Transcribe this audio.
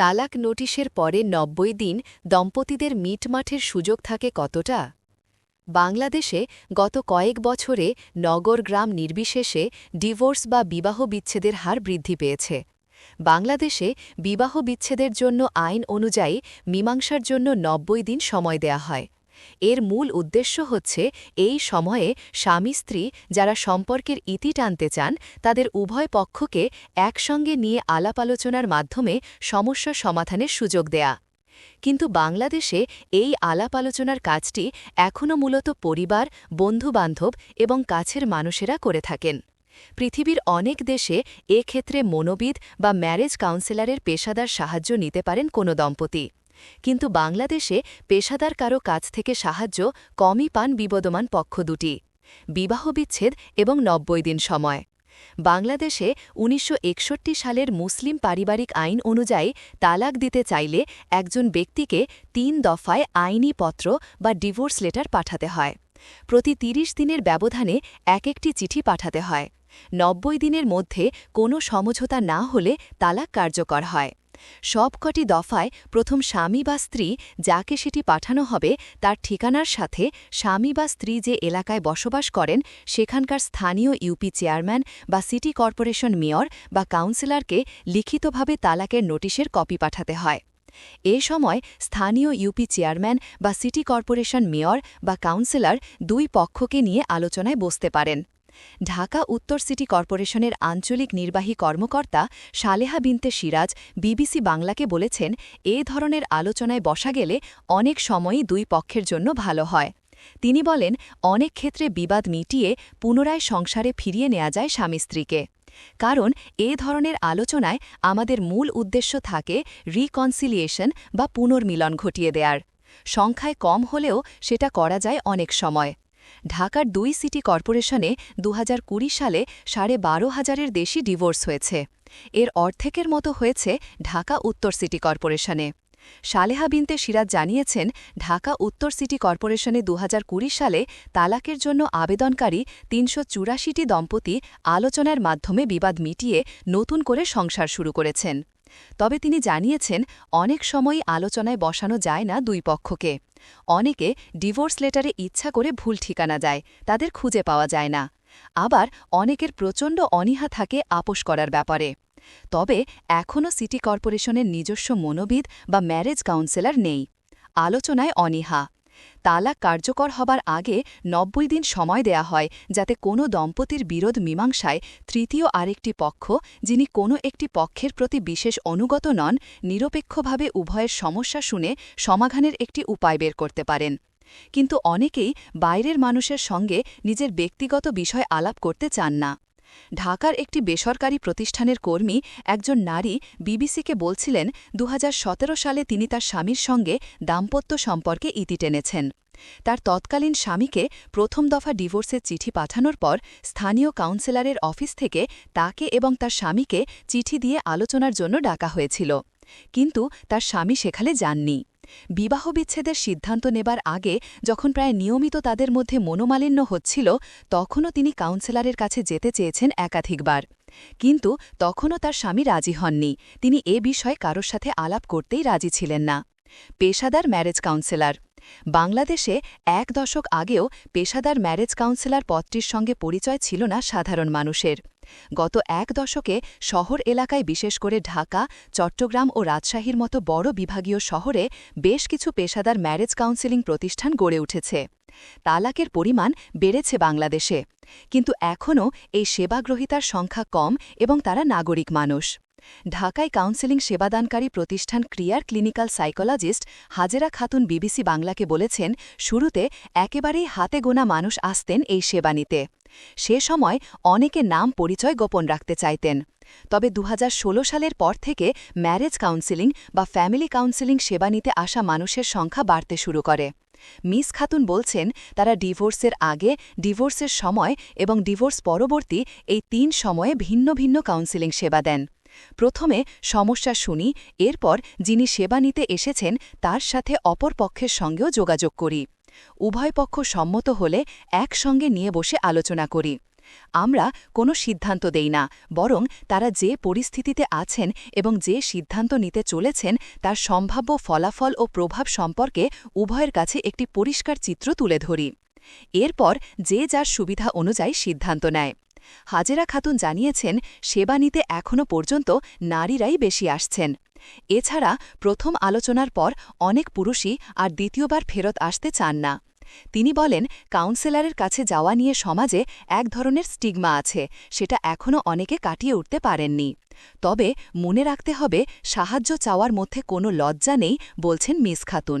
তালাক নোটিশের পরে নব্বই দিন দম্পতিদের মিটমাঠের সুযোগ থাকে কতটা? বাংলাদেশে গত কয়েক বছরে নগর গ্রাম নির্বিশেষে ডিভোর্স বা বিবাহ বিচ্ছেদের হার বৃদ্ধি পেয়েছে। বাংলাদেশে বিবাহ বিচ্ছেদের জন্য আইন অনুযায়ী মীমাংসার জন্য নব্বই দিন সময় দেয়া হয়। এর মূল উদ্দেশ্য হচ্ছে এই সময়ে স্বামী স্ত্রী যারা সম্পর্কের ইতি টানতে চান, তাদের উভয় পক্ষকে একসঙ্গে নিয়ে আলাপ আলোচনার মাধ্যমে সমস্যা সমাধানের সুযোগ দেয়া। কিন্তু বাংলাদেশে এই আলাপ আলোচনার কাজটি এখনও মূলত পরিবার, বন্ধুবান্ধব এবং কাছের মানুষেরা করে থাকেন। পৃথিবীর অনেক দেশে এক্ষেত্রে মনোবিদ বা ম্যারেজ কাউন্সেলরের পেশাদার সাহায্য নিতে পারেন কোনো দম্পতি। কিন্তু বাংলাদেশে পেশাদার কারও কাছ থেকে সাহায্য কমই পান বিবদমান পক্ষ দুটি। বিবাহ বিচ্ছেদ এবং নব্বই দিন সময়। বাংলাদেশে উনিশশো একষট্টি সালের মুসলিম পারিবারিক আইন অনুযায়ী তালাক দিতে চাইলে একজন ব্যক্তিকে তিন দফায় আইনি পত্র বা ডিভোর্স লেটার পাঠাতে হয়। প্রতি ৩০ দিনের ব্যবধানে এক একটি চিঠি পাঠাতে হয়। নব্বই দিনের মধ্যে কোনো সমঝোতা না হলে তালাক কার্যকর হয়। সবকটি দফায় প্রথম স্বামী বা স্ত্রী যাকে সেটি পাঠানো হবে, তার ঠিকানার সাথে স্বামী বা স্ত্রী যে এলাকায় বসবাস করেন, সেখানকার স্থানীয় ইউপি চেয়ারম্যান বা সিটি কর্পোরেশন মেয়র বা কাউন্সিলরকে লিখিতভাবে তালাকের নোটিশের কপি পাঠাতে হয়। এ সময় স্থানীয় ইউপি চেয়ারম্যান বা সিটি কর্পোরেশন মেয়র বা কাউন্সিলর দুই পক্ষকে নিয়ে আলোচনায় বসতে পারেন। ঢাকা উত্তর সিটি কর্পোরেশনের আঞ্চলিক নির্বাহী কর্মকর্তা সালেহা বিনতে সিরাজ বিবিসি বাংলাকে বলেছেন, এ ধরনের আলোচনায় বসা গেলে অনেক সময়ই দুই পক্ষের জন্য ভালো হয়। তিনি বলেন, অনেক ক্ষেত্রে বিবাদ মিটিয়ে পুনরায় সংসারে ফিরিয়ে নেওয়া যায় স্বামী স্ত্রীকে। কারণ, এ ধরনের আলোচনায় আমাদের মূল উদ্দেশ্য থাকে রিকনসিলিয়েশন বা পুনর্মিলন ঘটিয়ে দেয়ার। সংখ্যায় কম হলেও সেটা করা যায় অনেক সময়। ঢাকার দুই সিটি কর্পোরেশনে দু হাজার কুড়ি সালে সাড়ে বারো হাজারের বেশি ডিভোর্স হয়েছে। এর অর্ধেকের মতো হয়েছে ঢাকা উত্তর সিটি কর্পোরেশনে। সালেহা বিনতে সিরাজ জানিয়েছেন, ঢাকা উত্তর সিটি কর্পোরেশনে দু হাজার কুড়ি সালে তালাকের জন্য আবেদনকারী তিনশো চুরাশিটি দম্পতি আলোচনার মাধ্যমে বিবাদ মিটিয়ে নতুন করে সংসার শুরু করেছেন। তবে তিনি জানিয়েছেন, অনেক সময়ই আলোচনায় বসানো যায় না দুই পক্ষকে। অনেকে ডিভোর্স লেটারে ইচ্ছা করে ভুল ঠিকানা যায় তাদের খুঁজে পাওয়া যায় না। আবার অনেকের প্রচণ্ড অনীহা থাকে আপোষ করার ব্যাপারে। তবে এখনও সিটি কর্পোরেশনের নিজস্ব মনোবিদ বা ম্যারেজ কাউন্সেলর নেই। আলোচনায় অনীহা। তালাক কার্যকর হবার আগে নব্বই দিন সময় দেয়া হয় যাতে কোনো দম্পতির বিরোধ মীমাংসায় তৃতীয় আরেকটি পক্ষ, যিনি কোনো একটি পক্ষের প্রতি বিশেষ অনুগত নন, নিরপেক্ষভাবে উভয়ের সমস্যা শুনে সমাধানের একটি উপায় বের করতে পারেন। কিন্তু অনেকেই বাইরের মানুষের সঙ্গে নিজের ব্যক্তিগত বিষয় আলাপ করতে চান না। ঢাকার একটি বেসরকারি প্রতিষ্ঠানের কর্মী একজন নারী বিবিসিকে বলছিলেন দু হাজার সতেরো সালে তিনি তার স্বামীর সঙ্গে দাম্পত্য সম্পর্কে ইতি টেনেছেন। তার তৎকালীন স্বামীকে প্রথম দফা ডিভোর্সের চিঠি পাঠানোর পর স্থানীয় কাউন্সিলরের অফিস থেকে তাকে এবং তার স্বামীকে চিঠি দিয়ে আলোচনার জন্য ডাকা হয়েছিল। কিন্তু তার স্বামী সেখানে যাননি। বিবাহ বিচ্ছেদের সিদ্ধান্ত নেবার আগে যখন প্রায় নিয়মিত তাদের মধ্যে মনোমালিন্য হচ্ছিল, তখনও তিনি কাউন্সেলরের কাছে যেতে চেয়েছেন একাধিকবার। কিন্তু তখনও তার স্বামী রাজি হননি। তিনি এ বিষয়ে কারোর সাথে আলাপ করতেই রাজি ছিলেন না। পেশাদার ম্যারেজ কাউন্সেলর বাংলাদেশে এক দশক আগেও পেশাদার ম্যারেজ কাউন্সেলর পদটির সঙ্গে পরিচয় ছিল না সাধারণ মানুষের। গত এক দশকে শহর এলাকায় বিশেষ করে ঢাকা, চট্টগ্রাম ও রাজশাহীর মতো বড় বিভাগীয় শহরে বেশ কিছু পেশাদার ম্যারেজ কাউন্সেলিং প্রতিষ্ঠান গড়ে উঠেছে। তালাকের পরিমাণ বেড়েছে বাংলাদেশে। কিন্তু এখনও এই সেবাগ্রহিতার সংখ্যা কম এবং তারা নাগরিক মানুষ। ঢাকায় কাউন্সেলিং সেবাদানকারী প্রতিষ্ঠান ক্রিয়ার clinical psychologist Hajera Khatun BBC বাংলাকে বলেছেন, শুরুতে একেবারেই হাতে গোনা মানুষ আসতেন এই সেবা নিতে। সে সময় অনেকে নাম পরিচয় গোপন রাখতে চাইতেন। তবে দু হাজার ষোলো সালের পর থেকে ম্যারেজ কাউন্সেলিং বা ফ্যামিলি কাউন্সেলিং সেবা নিতে আসা মানুষের সংখ্যা বাড়তে শুরু করে। মিস খাতুন বলছেন, তারা ডিভোর্সের আগে, ডিভোর্সের সময় এবং ডিভোর্স পরবর্তী এই তিন সময়ে ভিন্ন ভিন্ন কাউন্সেলিং সেবা দেন। প্রথমে সমস্যা শুনি, এরপর যিনি সেবা নিতে এসেছেন তার সাথে অপর পক্ষের সঙ্গেও যোগাযোগ করি। উভয় পক্ষ সম্মত হলে একসঙ্গে নিয়ে বসে আলোচনা করি। আমরা কোনো সিদ্ধান্ত দেই না, বরং তারা যে পরিস্থিতিতে আছেন এবং যে সিদ্ধান্ত নিতে চলেছেন তার সম্ভাব্য ফলাফল ও প্রভাব সম্পর্কে উভয়ের কাছে একটি পরিষ্কার চিত্র তুলে ধরি। এরপর যে যার সুবিধা অনুযায়ী সিদ্ধান্ত নেয়। হাজেরা খাতুন জানিয়েছেন, সেবা নিতে এখনও পর্যন্ত নারীরাই বেশি আসছেন। এছাড়া প্রথম আলোচনার পর অনেক পুরুষই আর দ্বিতীয়বার ফেরত আসতে চান না। তিনি বলেন, কাউন্সেলরের কাছে যাওয়া নিয়ে সমাজে এক ধরনের স্টিগমা আছে, সেটা এখনও অনেকে কাটিয়ে উঠতে পারেননি। তবে মনে রাখতে হবে, সাহায্য চাওয়ার মধ্যে কোনো লজ্জা নেই, বলছেন মিস খাতুন।